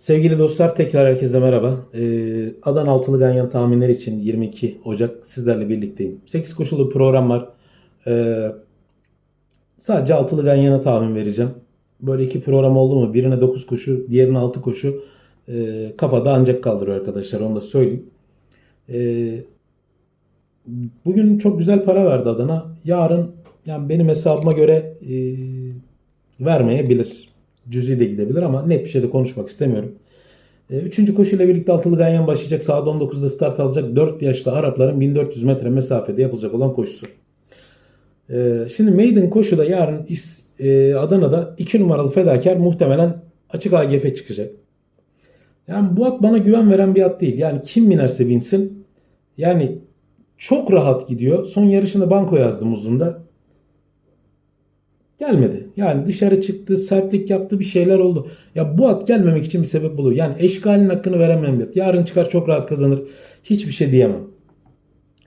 Sevgili dostlar tekrar herkese merhaba. Ee, Adana Altılı Ganyan tahminleri için 22 Ocak sizlerle birlikteyim. 8 koşulu program var. Ee, sadece Altılı Ganyan'a tahmin vereceğim. Böyle iki program oldu mu? Birine 9 koşu, diğerine 6 koşu. Ee, kafada ancak kaldırıyor arkadaşlar onu da söyleyeyim. Ee, bugün çok güzel para verdi Adana. Yarın yani benim hesabıma göre e, vermeyebilir. Cüzi de gidebilir ama net bir şey de konuşmak istemiyorum. E, Üçüncü koşuyla birlikte altılı ganyan başlayacak. Saat 19'da start alacak. 4 yaşlı Arapların 1400 metre mesafede yapılacak olan koşusu. E, Şimdi maiden koşuda yarın e, Adana'da 2 numaralı fedakar muhtemelen açık AGF çıkacak. Yani bu at bana güven veren bir at değil. Yani kim binerse binsin. Yani çok rahat gidiyor. Son yarışında banko yazdım uzunda. Gelmedi. Yani dışarı çıktı, sertlik yaptı, bir şeyler oldu. Ya bu at gelmemek için bir sebep buluyor. Yani eşkalin hakkını veremeyen bir at. Yarın çıkar çok rahat kazanır. Hiçbir şey diyemem.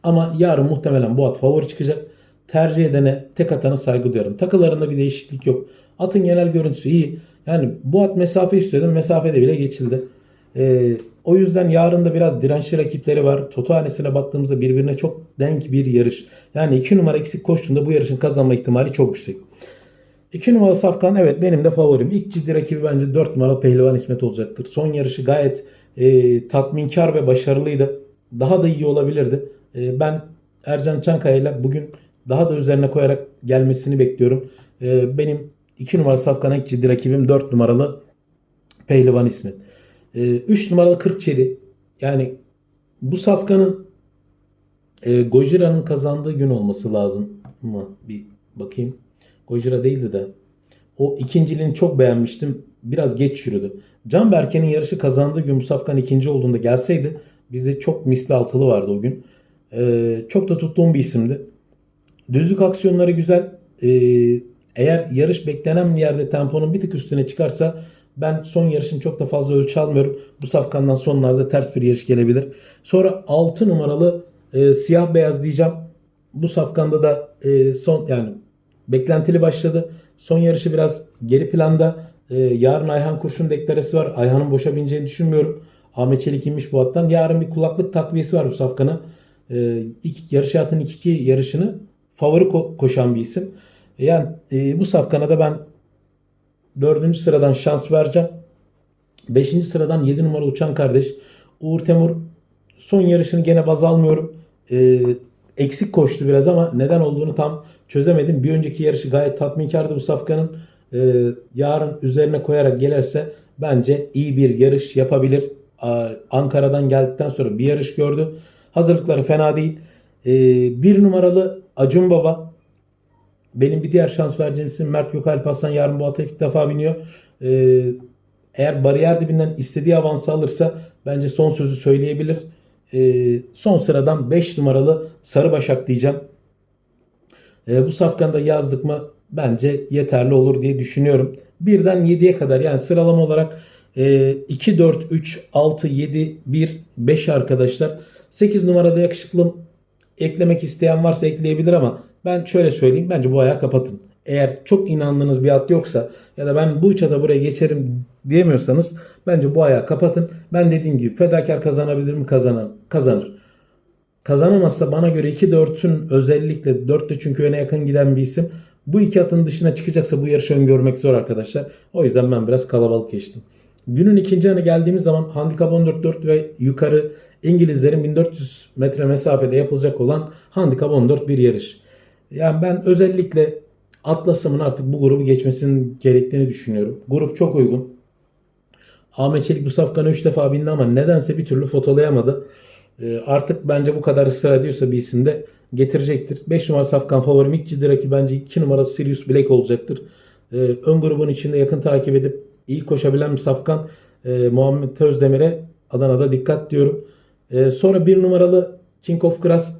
Ama yarın muhtemelen bu at favori çıkacak. Tercih edene, tek atana saygı duyarım. Takılarında bir değişiklik yok. Atın genel görüntüsü iyi. Yani bu at mesafe istiyordum. Mesafede bile geçildi. Ee, o yüzden yarın da biraz dirençli rakipleri var. Toto hanesine baktığımızda birbirine çok denk bir yarış. Yani 2 numara eksik koştuğunda bu yarışın kazanma ihtimali çok yüksek. 2 numaralı Safkan evet benim de favorim. İlk ciddi rakibi bence 4 numaralı Pehlivan İsmet olacaktır. Son yarışı gayet e, tatminkar ve başarılıydı. Daha da iyi olabilirdi. E, ben Ercan Çankaya ile bugün daha da üzerine koyarak gelmesini bekliyorum. E, benim 2 numaralı Safkan ilk ciddi rakibim 4 numaralı Pehlivan İsmet. 3 numaralı Kırkçeli. Yani bu Safkan'ın e, Gojira'nın kazandığı gün olması lazım mı? Bir bakayım. Gojira değildi de. O ikinciliğini çok beğenmiştim. Biraz geç yürüdü. Can Berke'nin yarışı kazandığı gün bu Safkan ikinci olduğunda gelseydi bizde çok misli altılı vardı o gün. Ee, çok da tuttuğum bir isimdi. Düzlük aksiyonları güzel. Ee, eğer yarış beklenen bir yerde temponun bir tık üstüne çıkarsa ben son yarışın çok da fazla ölçü almıyorum. Bu safkandan sonlarda ters bir yarış gelebilir. Sonra 6 numaralı e, siyah beyaz diyeceğim. Bu safkanda da e, son yani beklentili başladı. Son yarışı biraz geri planda. E, yarın Ayhan Kurşun deklaresi var. Ayhan'ın boşa bineceğini düşünmüyorum. Ahmet Çelik inmiş bu attan. Yarın bir kulaklık takviyesi var bu safkana. E, iki, yarış hayatının ilk iki yarışını favori ko- koşan bir isim. E, yani e, bu safkana da ben dördüncü sıradan şans vereceğim. Beşinci sıradan 7 numara uçan kardeş Uğur Temur son yarışını gene baz almıyorum. Ee, eksik koştu biraz ama neden olduğunu tam çözemedim. Bir önceki yarışı gayet tatminkardı bu safkanın. Ee, yarın üzerine koyarak gelirse bence iyi bir yarış yapabilir. Aa, Ankara'dan geldikten sonra bir yarış gördü. Hazırlıkları fena değil. Ee, bir numaralı Acun Baba benim bir diğer şans vereceğim isim Mert Gökalp Aslan yarın bu ata ilk defa biniyor. Ee, eğer bariyer dibinden istediği avansı alırsa bence son sözü söyleyebilir. Ee, son sıradan 5 numaralı Sarı Başak diyeceğim. Ee, bu safkanda yazdık mı bence yeterli olur diye düşünüyorum. Birden 7'ye kadar yani sıralama olarak e, 2, 4, 3, 6, 7, 1, 5 arkadaşlar. 8 numarada yakışıklım eklemek isteyen varsa ekleyebilir ama ben şöyle söyleyeyim. Bence bu ayağı kapatın. Eğer çok inandığınız bir at yoksa ya da ben bu üç ata buraya geçerim diyemiyorsanız bence bu ayağı kapatın. Ben dediğim gibi fedakar kazanabilir mi? Kazanan, kazanır. Kazanamazsa bana göre 2-4'ün özellikle 4'te çünkü öne yakın giden bir isim. Bu iki atın dışına çıkacaksa bu yarışı öngörmek zor arkadaşlar. O yüzden ben biraz kalabalık geçtim. Günün ikinci anı geldiğimiz zaman handikap 14-4 ve yukarı İngilizlerin 1400 metre mesafede yapılacak olan handikap 14 bir yarış. Yani ben özellikle Atlas'ımın artık bu grubu geçmesinin gerektiğini düşünüyorum. Grup çok uygun. Ahmet Çelik bu safkanı 3 defa bindi ama nedense bir türlü fotolayamadı. Ee, artık bence bu kadar ısrar ediyorsa bir isim de getirecektir. 5 numara safkan favorim ilk ciddi rakip bence 2 numara Sirius Black olacaktır. Ee, ön grubun içinde yakın takip edip iyi koşabilen bir safkan e, Muhammed Özdemir'e Adana'da dikkat diyorum. Ee, sonra 1 numaralı King of Grass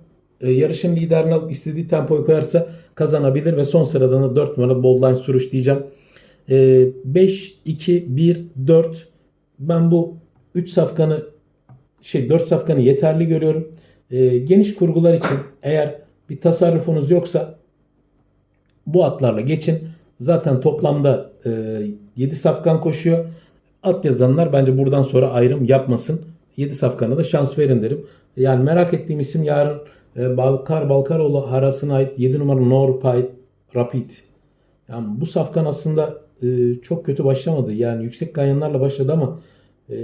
yarışın liderini alıp istediği tempoyu koyarsa kazanabilir ve son sıradan da 4 numara Boldline Suruş diyeceğim. E, 5, 2, 1, 4 ben bu 3 safkanı şey 4 safkanı yeterli görüyorum. E, geniş kurgular için eğer bir tasarrufunuz yoksa bu atlarla geçin. Zaten toplamda e, 7 safkan koşuyor. At yazanlar bence buradan sonra ayrım yapmasın. 7 safkana da şans verin derim. Yani merak ettiğim isim yarın e, Balkar Balkaroğlu Haras'ına ait 7 numara Norpite Rapid. Yani bu safkan aslında e, çok kötü başlamadı. Yani yüksek ganyanlarla başladı ama e,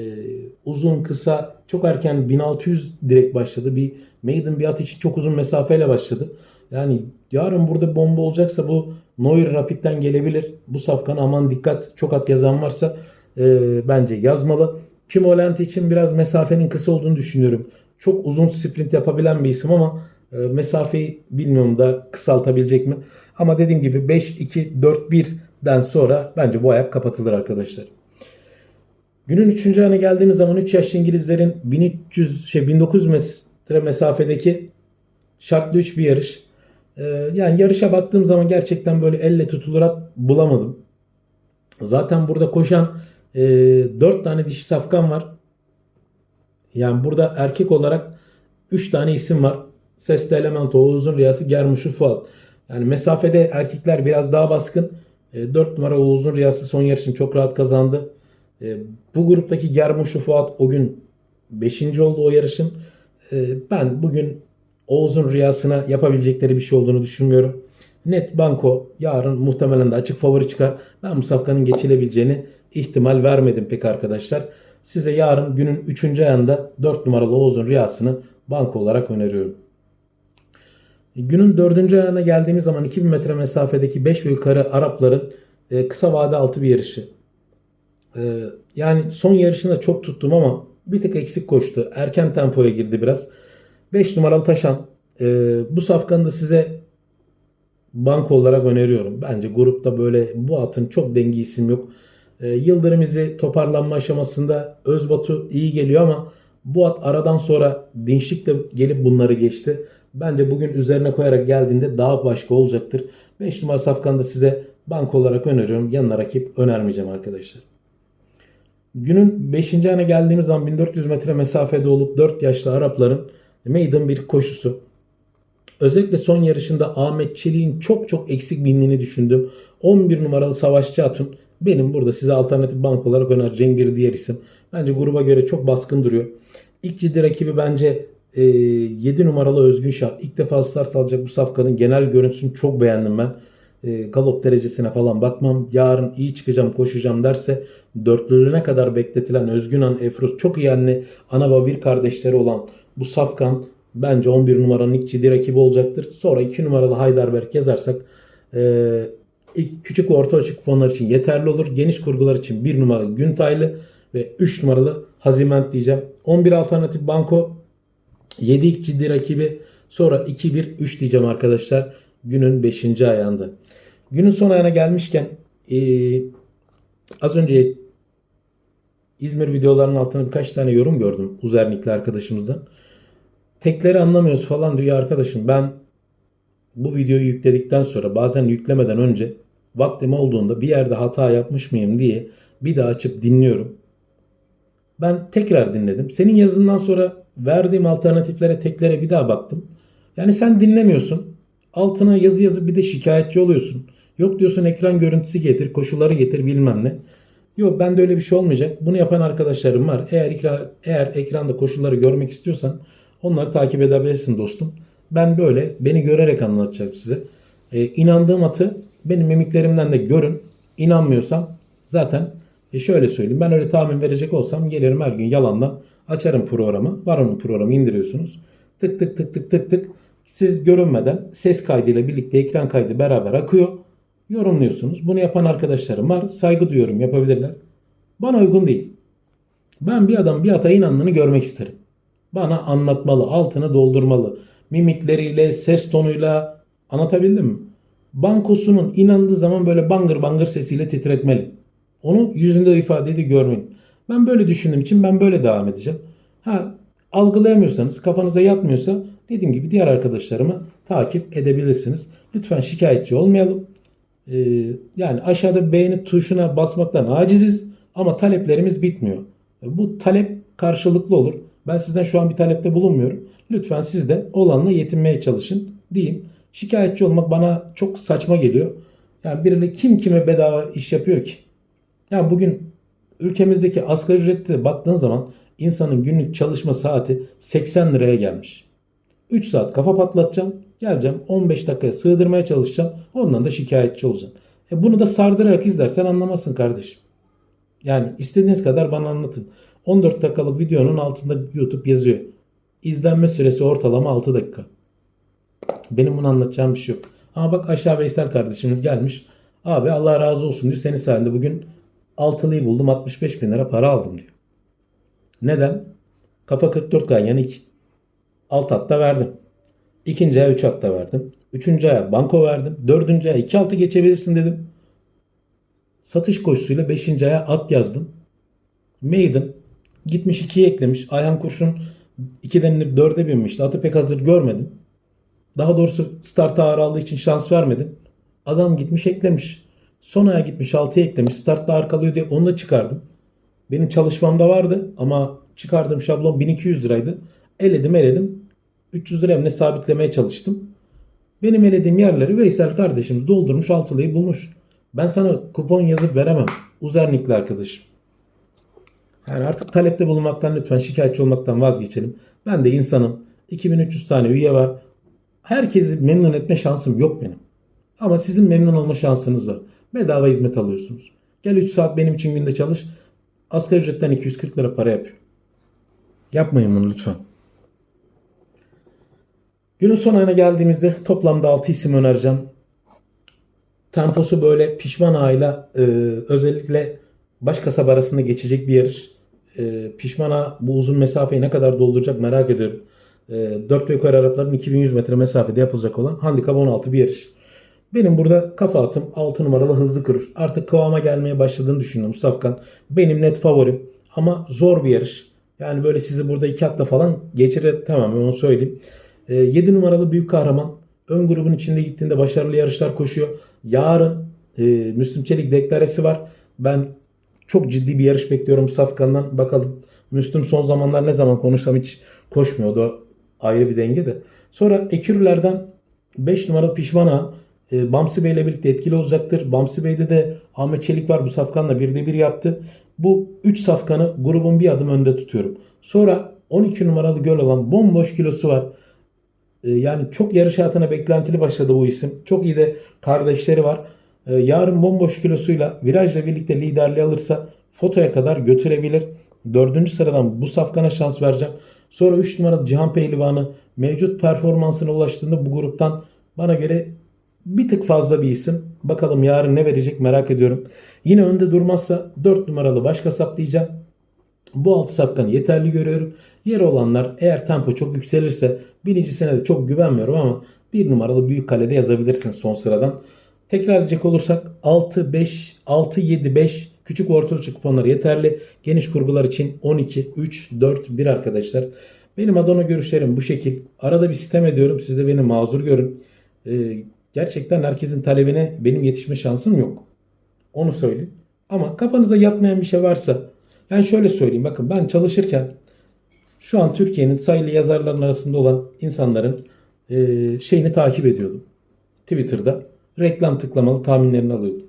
uzun kısa çok erken 1600 direkt başladı. Bir maiden bir at için çok uzun mesafeyle başladı. Yani yarın burada bomba olacaksa bu Neuer Rapid'den gelebilir. Bu safkan aman dikkat çok at yazan varsa e, bence yazmalı. Kimolent için biraz mesafenin kısa olduğunu düşünüyorum. Çok uzun sprint yapabilen bir isim ama e, mesafeyi bilmiyorum da kısaltabilecek mi? Ama dediğim gibi 5-2-4-1'den sonra bence bu ayak kapatılır arkadaşlar. Günün 3. ayına geldiğimiz zaman 3 yaşlı İngilizlerin 1300 şey 1900 metre mesafedeki şartlı 3 bir yarış. Ee, yani yarışa baktığım zaman gerçekten böyle elle tutulur at bulamadım. Zaten burada koşan e, 4 tane dişi safkan var. Yani burada erkek olarak 3 tane isim var. Sesli Elemento, Oğuz'un Riyası, Germuşu Fuat. Yani mesafede erkekler biraz daha baskın. E, 4 numara Oğuz'un Riyası son yarışını çok rahat kazandı. E, bu gruptaki Germuşu Fuat o gün 5. oldu o yarışın. E, ben bugün Oğuz'un rüyasına yapabilecekleri bir şey olduğunu düşünmüyorum. Net banko yarın muhtemelen de açık favori çıkar. Ben bu safkanın geçilebileceğini ihtimal vermedim pek arkadaşlar. Size yarın günün 3. ayında 4 numaralı Oğuz'un rüyasını banko olarak öneriyorum. Günün 4. ayına geldiğimiz zaman 2000 metre mesafedeki 5 ve yukarı Arapların e, kısa vade altı bir yarışı. E, yani son yarışında çok tuttum ama bir tık eksik koştu. Erken tempoya girdi biraz. 5 numaralı Taşan. E, bu safkanı da size banko olarak öneriyorum. Bence grupta böyle bu atın çok dengi isim yok. E, Yıldırım izi toparlanma aşamasında Özbatu iyi geliyor ama bu at aradan sonra dinçlikle gelip bunları geçti. Bence bugün üzerine koyarak geldiğinde daha başka olacaktır. 5 numara safkanı da size banko olarak öneriyorum. Yanına rakip önermeyeceğim arkadaşlar. Günün 5. ayına geldiğimiz zaman 1400 metre mesafede olup 4 yaşlı Arapların maiden bir koşusu. Özellikle son yarışında Ahmet Çelik'in çok çok eksik bindiğini düşündüm. 11 numaralı Savaşçı Atun benim burada size alternatif bank olarak önereceğim bir diğer isim. Bence gruba göre çok baskın duruyor. İlk ciddi rakibi bence e, 7 numaralı Özgün Şah. İlk defa start alacak bu safkanın genel görüntüsünü çok beğendim ben. E, galop derecesine falan bakmam. Yarın iyi çıkacağım koşacağım derse dörtlülüğüne kadar bekletilen Özgünan Efruz çok iyi anne ana baba bir kardeşleri olan bu safkan bence 11 numaranın ilk ciddi rakibi olacaktır. Sonra 2 numaralı Heidelberg yazarsak e, küçük ve orta ölçü kuponlar için yeterli olur. Geniş kurgular için 1 numaralı Güntaylı ve 3 numaralı Haziment diyeceğim. 11 alternatif banko 7 ilk ciddi rakibi sonra 2-1-3 diyeceğim arkadaşlar günün 5. ayağında. Günün son ayağına gelmişken ee, az önce İzmir videolarının altına birkaç tane yorum gördüm Uzernikli arkadaşımızdan. Tekleri anlamıyoruz falan diyor arkadaşım. Ben bu videoyu yükledikten sonra bazen yüklemeden önce vaktim olduğunda bir yerde hata yapmış mıyım diye bir daha açıp dinliyorum. Ben tekrar dinledim. Senin yazından sonra verdiğim alternatiflere teklere bir daha baktım. Yani sen dinlemiyorsun. Altına yazı yazı bir de şikayetçi oluyorsun. Yok diyorsun ekran görüntüsü getir, koşulları getir bilmem ne. Yok bende öyle bir şey olmayacak. Bunu yapan arkadaşlarım var. Eğer ekra, eğer ekranda koşulları görmek istiyorsan onları takip edebilirsin dostum. Ben böyle beni görerek anlatacağım size. Ee, inandığım atı benim mimiklerimden de görün. İnanmıyorsam zaten e şöyle söyleyeyim. Ben öyle tahmin verecek olsam gelirim her gün yalandan açarım programı. Var onun programı indiriyorsunuz. Tık tık tık tık tık tık. Siz görünmeden ses kaydıyla birlikte ekran kaydı beraber akıyor. Yorumluyorsunuz. Bunu yapan arkadaşlarım var. Saygı duyuyorum yapabilirler. Bana uygun değil. Ben bir adam bir ata inandığını görmek isterim. Bana anlatmalı, altını doldurmalı. Mimikleriyle, ses tonuyla anlatabildim mi? Bankosunun inandığı zaman böyle bangır bangır sesiyle titretmeli. Onu yüzünde o ifadeyi görmeyin. Ben böyle düşündüğüm için ben böyle devam edeceğim. Ha algılayamıyorsanız, kafanıza yatmıyorsa dediğim gibi diğer arkadaşlarımı takip edebilirsiniz. Lütfen şikayetçi olmayalım. Ee, yani aşağıda beğeni tuşuna basmaktan aciziz ama taleplerimiz bitmiyor. Bu talep karşılıklı olur. Ben sizden şu an bir talepte bulunmuyorum. Lütfen siz de olanla yetinmeye çalışın diyeyim. Şikayetçi olmak bana çok saçma geliyor. Yani biriyle kim kime bedava iş yapıyor ki? Yani bugün ülkemizdeki asgari ücrette baktığın zaman insanın günlük çalışma saati 80 liraya gelmiş. 3 saat kafa patlatacağım. Geleceğim 15 dakikaya sığdırmaya çalışacağım. Ondan da şikayetçi olacağım. E bunu da sardırarak izlersen anlamazsın kardeşim. Yani istediğiniz kadar bana anlatın. 14 dakikalık videonun altında YouTube yazıyor. İzlenme süresi ortalama 6 dakika. Benim bunu anlatacağım bir şey yok. Ama bak aşağı Veysel kardeşimiz gelmiş. Abi Allah razı olsun diyor. Senin sayende bugün altılıyı buldum 65 bin lira para aldım diyor. Neden? Kafa 44 ganyan iki, alt hatta verdim. İkinci aya 3 hatta verdim. Üçüncü aya banko verdim. Dördüncü aya 2 altı geçebilirsin dedim. Satış koşusuyla 5. aya at yazdım. Maiden gitmiş 2'ye eklemiş. Ayhan Kurşun 2'den inip 4'e binmişti. Atı pek hazır görmedim. Daha doğrusu start ağır aldığı için şans vermedim. Adam gitmiş eklemiş. Son aya gitmiş 6'ya eklemiş. Startta ağır kalıyor diye onu da çıkardım. Benim çalışmamda vardı ama çıkardığım şablon 1200 liraydı. Eledim eledim. 300 liraya ne sabitlemeye çalıştım. Benim elediğim yerleri Veysel kardeşimiz doldurmuş altılıyı bulmuş. Ben sana kupon yazıp veremem. Uzernikli arkadaşım. Yani artık talepte bulunmaktan lütfen şikayetçi olmaktan vazgeçelim. Ben de insanım. 2300 tane üye var. Herkesi memnun etme şansım yok benim. Ama sizin memnun olma şansınız var. Bedava hizmet alıyorsunuz. Gel 3 saat benim için günde çalış. Asgari ücretten 240 lira para yapıyor. Yapmayın bunu lütfen. Günün son ayına geldiğimizde toplamda 6 isim önereceğim. Temposu böyle pişman ağıyla e, özellikle baş kasaba arasında geçecek bir yarış. E, pişman ağa bu uzun mesafeyi ne kadar dolduracak merak ediyorum. E, 4 ve yukarı Arapların 2100 metre mesafede yapılacak olan handikap 16 bir yarış. Benim burada kafa atım 6 numaralı hızlı kırır. Artık kıvama gelmeye başladığını düşünüyorum Safkan. Benim net favorim. Ama zor bir yarış. Yani böyle sizi burada iki hatta falan geçirir tamam onu söyleyeyim. 7 numaralı büyük kahraman. Ön grubun içinde gittiğinde başarılı yarışlar koşuyor. Yarın e, Müslüm Çelik deklaresi var. Ben çok ciddi bir yarış bekliyorum Safkan'dan. Bakalım Müslüm son zamanlar ne zaman konuşsam hiç koşmuyordu. Ayrı bir denge de. Sonra Ekürülerden 5 numaralı Pişmana e, Bamsi Bey ile birlikte etkili olacaktır. Bamsi Bey'de de Ahmet Çelik var. Bu safkanla bir de bir yaptı. Bu 3 safkanı grubun bir adım önde tutuyorum. Sonra 12 numaralı göl olan bomboş kilosu var. E, yani çok yarış hayatına beklentili başladı bu isim. Çok iyi de kardeşleri var. E, yarın bomboş kilosuyla virajla birlikte liderliği alırsa fotoya kadar götürebilir. Dördüncü sıradan bu safkana şans vereceğim. Sonra 3 numaralı Cihan Pehlivanı mevcut performansına ulaştığında bu gruptan bana göre bir tık fazla bir isim. Bakalım yarın ne verecek merak ediyorum. Yine önde durmazsa 4 numaralı baş kasap diyeceğim. Bu altı safkanı yeterli görüyorum. Yer olanlar eğer tempo çok yükselirse birincisine de çok güvenmiyorum ama bir numaralı büyük kalede yazabilirsiniz son sıradan. Tekrar edecek olursak 6, 5, 6, 7, 5 küçük orta ölçü kuponları yeterli. Geniş kurgular için 12, 3, 4, 1 arkadaşlar. Benim Adana görüşlerim bu şekil. Arada bir sistem ediyorum. Siz de beni mazur görün. Ee, gerçekten herkesin talebine benim yetişme şansım yok. Onu söyleyeyim. Ama kafanıza yatmayan bir şey varsa ben şöyle söyleyeyim. Bakın ben çalışırken şu an Türkiye'nin sayılı yazarların arasında olan insanların e, şeyini takip ediyordum. Twitter'da reklam tıklamalı tahminlerini alıyordum.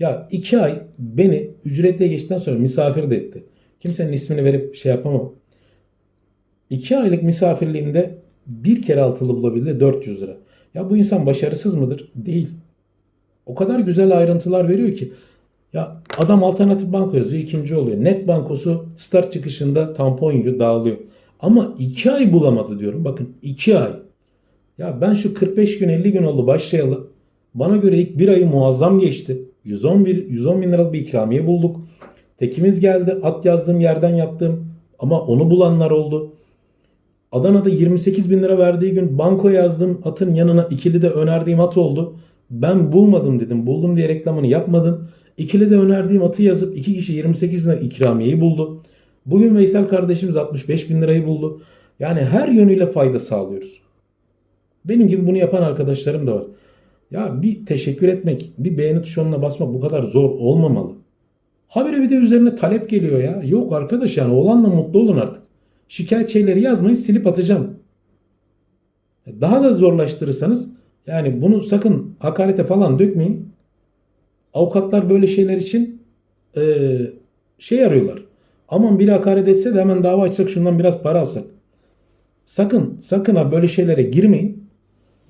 Ya iki ay beni ücretliye geçtikten sonra misafir de etti. Kimsenin ismini verip şey yapamam. İki aylık misafirliğimde bir kere altılı bulabildi 400 lira. Ya bu insan başarısız mıdır? Değil. O kadar güzel ayrıntılar veriyor ki. Ya adam alternatif banko yazıyor ikinci oluyor. Net bankosu start çıkışında tampon yiyor dağılıyor. Ama iki ay bulamadı diyorum. Bakın iki ay. Ya ben şu 45 gün 50 gün oldu başlayalı. Bana göre ilk bir ayı muazzam geçti. 111, 110 bin liralık bir ikramiye bulduk. Tekimiz geldi. At yazdığım yerden yaptım. Ama onu bulanlar oldu. Adana'da 28 bin lira verdiği gün banko yazdım. Atın yanına ikili de önerdiğim at oldu. Ben bulmadım dedim. Buldum diye reklamını yapmadım. İkili de önerdiğim atı yazıp iki kişi 28 bin lira ikramiyeyi buldu. Bugün Veysel kardeşimiz 65 bin lirayı buldu. Yani her yönüyle fayda sağlıyoruz. Benim gibi bunu yapan arkadaşlarım da var. Ya bir teşekkür etmek, bir beğeni tuşuna basmak bu kadar zor olmamalı. Habire bir de üzerine talep geliyor ya. Yok arkadaş yani olanla mutlu olun artık. Şikayet şeyleri yazmayın silip atacağım. Daha da zorlaştırırsanız yani bunu sakın hakarete falan dökmeyin. Avukatlar böyle şeyler için e, şey arıyorlar. Aman biri hakaret etse de hemen dava açsak şundan biraz para alsak. Sakın sakın ha böyle şeylere girmeyin.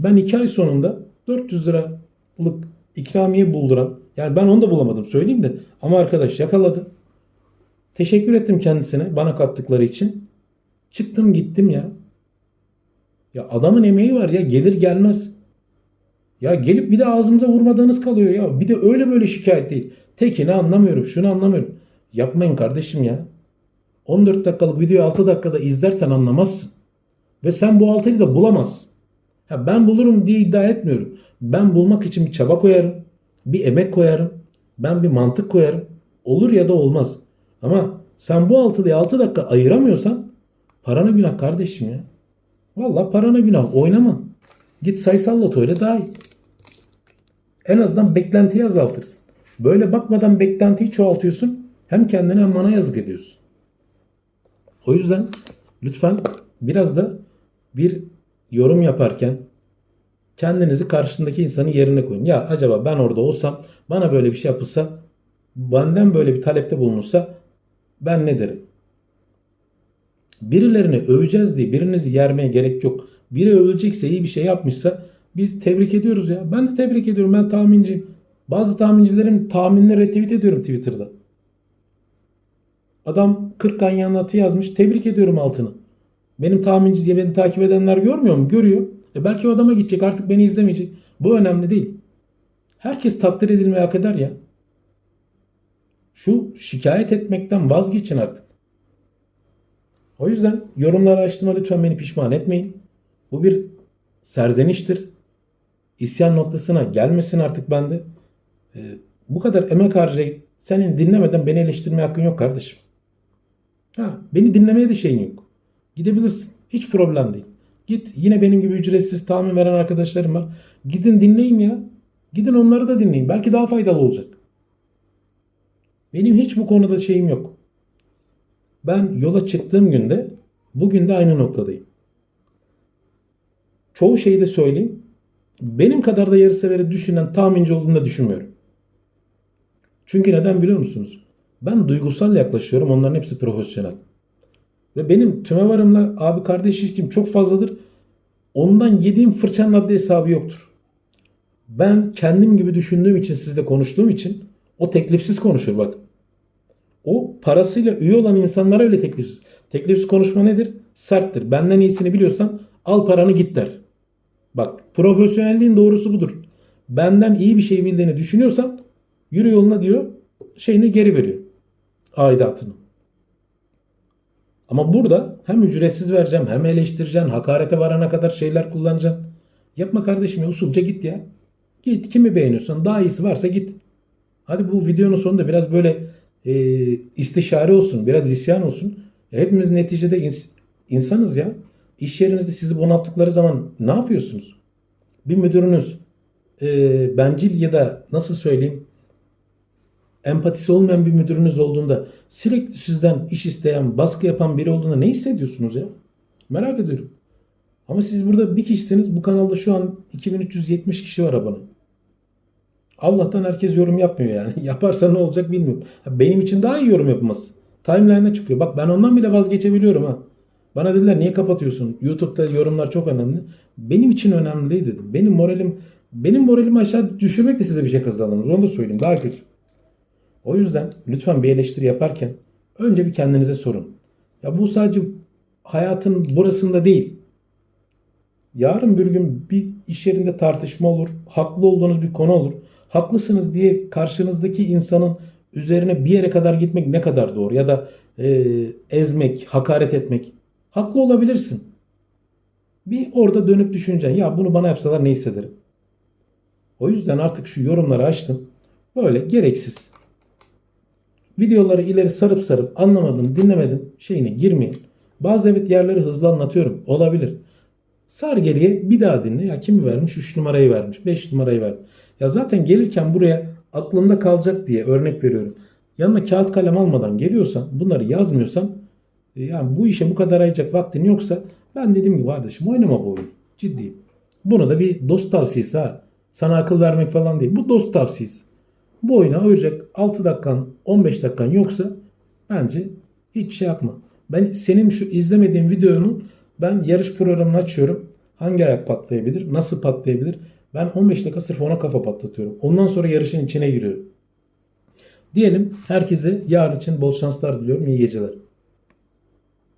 Ben iki ay sonunda 400 liralık ikramiye bulduran yani ben onu da bulamadım söyleyeyim de ama arkadaş yakaladı. Teşekkür ettim kendisine bana kattıkları için. Çıktım gittim ya. Ya adamın emeği var ya gelir gelmez. Ya gelip bir de ağzımıza vurmadığınız kalıyor ya. Bir de öyle böyle şikayet değil. Tekini anlamıyorum şunu anlamıyorum. Yapmayın kardeşim ya. 14 dakikalık videoyu 6 dakikada izlersen anlamazsın. Ve sen bu 6'yı da bulamazsın. Ha ben bulurum diye iddia etmiyorum. Ben bulmak için bir çaba koyarım. Bir emek koyarım. Ben bir mantık koyarım. Olur ya da olmaz. Ama sen bu 6'yı 6 dakika ayıramıyorsan parana günah kardeşim ya. Valla parana günah. Oynama. Git sayısal loto öyle daha iyi. En azından beklentiyi azaltırsın. Böyle bakmadan beklentiyi çoğaltıyorsun. Hem kendine hem bana yazık ediyorsun. O yüzden lütfen biraz da bir yorum yaparken kendinizi karşısındaki insanın yerine koyun. Ya acaba ben orada olsam bana böyle bir şey yapılsa benden böyle bir talepte bulunursa ben ne derim? Birilerini öveceğiz diye birinizi yermeye gerek yok. Biri övülecekse iyi bir şey yapmışsa biz tebrik ediyoruz ya. Ben de tebrik ediyorum. Ben tahminciyim. Bazı tahmincilerin tahminini retweet ediyorum Twitter'da. Adam 40 ganyanın atı yazmış. Tebrik ediyorum altını. Benim tahminci diye beni takip edenler görmüyor mu? Görüyor. E belki o adama gidecek artık beni izlemeyecek. Bu önemli değil. Herkes takdir edilmeyi hak eder ya. Şu şikayet etmekten vazgeçin artık. O yüzden yorumları açtığıma lütfen beni pişman etmeyin. Bu bir serzeniştir. İsyan noktasına gelmesin artık bende. Ee, bu kadar emek harcayıp senin dinlemeden beni eleştirmeye hakkın yok kardeşim. Ha, beni dinlemeye de şeyin yok. Gidebilirsin. Hiç problem değil. Git yine benim gibi ücretsiz tahmin veren arkadaşlarım var. Gidin dinleyin ya. Gidin onları da dinleyin. Belki daha faydalı olacak. Benim hiç bu konuda şeyim yok. Ben yola çıktığım günde bugün de aynı noktadayım. Çoğu şeyi de söyleyeyim. Benim kadar da yarıseveri düşünen tahminci olduğunu da düşünmüyorum. Çünkü neden biliyor musunuz? Ben duygusal yaklaşıyorum. Onların hepsi profesyonel. Ve benim tümevarımla abi kardeş ilişkim çok fazladır. Ondan yediğim fırçanın adli hesabı yoktur. Ben kendim gibi düşündüğüm için sizle konuştuğum için o teklifsiz konuşur bak. O parasıyla üye olan insanlara öyle teklifsiz. Teklifsiz konuşma nedir? Serttir. Benden iyisini biliyorsan al paranı git der. Bak profesyonelliğin doğrusu budur. Benden iyi bir şey bildiğini düşünüyorsan yürü yoluna diyor şeyini geri veriyor. Aidatını. Ama burada hem ücretsiz vereceğim hem eleştireceğim. Hakarete varana kadar şeyler kullanacaksın. Yapma kardeşim ya usulca git ya. Git kimi beğeniyorsan daha iyisi varsa git. Hadi bu videonun sonunda biraz böyle e, istişare olsun. Biraz isyan olsun. E, hepimiz neticede ins- insanız ya. İş yerinizde sizi bunalttıkları zaman ne yapıyorsunuz? Bir müdürünüz e, bencil ya da nasıl söyleyeyim empatisi olmayan bir müdürünüz olduğunda sürekli sizden iş isteyen, baskı yapan biri olduğunda ne hissediyorsunuz ya? Merak ediyorum. Ama siz burada bir kişisiniz. Bu kanalda şu an 2370 kişi var abone. Allah'tan herkes yorum yapmıyor yani. Yaparsa ne olacak bilmiyorum. Benim için daha iyi yorum yapması. Timeline'a çıkıyor. Bak ben ondan bile vazgeçebiliyorum ha. Bana dediler niye kapatıyorsun? YouTube'da yorumlar çok önemli. Benim için önemli değil dedim. Benim moralim benim moralimi aşağı düşürmek de size bir şey kazandınız. Onu da söyleyeyim. Daha kötü. O yüzden lütfen bir eleştiri yaparken önce bir kendinize sorun. Ya bu sadece hayatın burasında değil. Yarın bir gün bir iş yerinde tartışma olur. Haklı olduğunuz bir konu olur. Haklısınız diye karşınızdaki insanın üzerine bir yere kadar gitmek ne kadar doğru? Ya da e, ezmek, hakaret etmek. Haklı olabilirsin. Bir orada dönüp düşüneceksin. Ya bunu bana yapsalar ne hissederim? O yüzden artık şu yorumları açtım. Böyle gereksiz. Videoları ileri sarıp sarıp anlamadım, dinlemedim şeyine girmeyin. Bazı evet yerleri hızlı anlatıyorum. Olabilir. Sar geriye bir daha dinle. Ya kimi vermiş? 3 numarayı vermiş. 5 numarayı vermiş. Ya zaten gelirken buraya aklımda kalacak diye örnek veriyorum. Yanına kağıt kalem almadan geliyorsan bunları yazmıyorsan e, yani bu işe bu kadar ayıracak vaktin yoksa ben dediğim gibi kardeşim oynama bu oyunu. Ciddiyim. Bunu da bir dost tavsiyesi ha. Sana akıl vermek falan değil. Bu dost tavsiyesi. Bu oyuna ayıracak 6 dakikan 15 dakikan yoksa bence hiç şey yapma. Ben senin şu izlemediğin videonun ben yarış programını açıyorum. Hangi ayak patlayabilir? Nasıl patlayabilir? Ben 15 dakika sırf ona kafa patlatıyorum. Ondan sonra yarışın içine giriyorum. Diyelim herkese yarın için bol şanslar diliyorum. İyi geceler.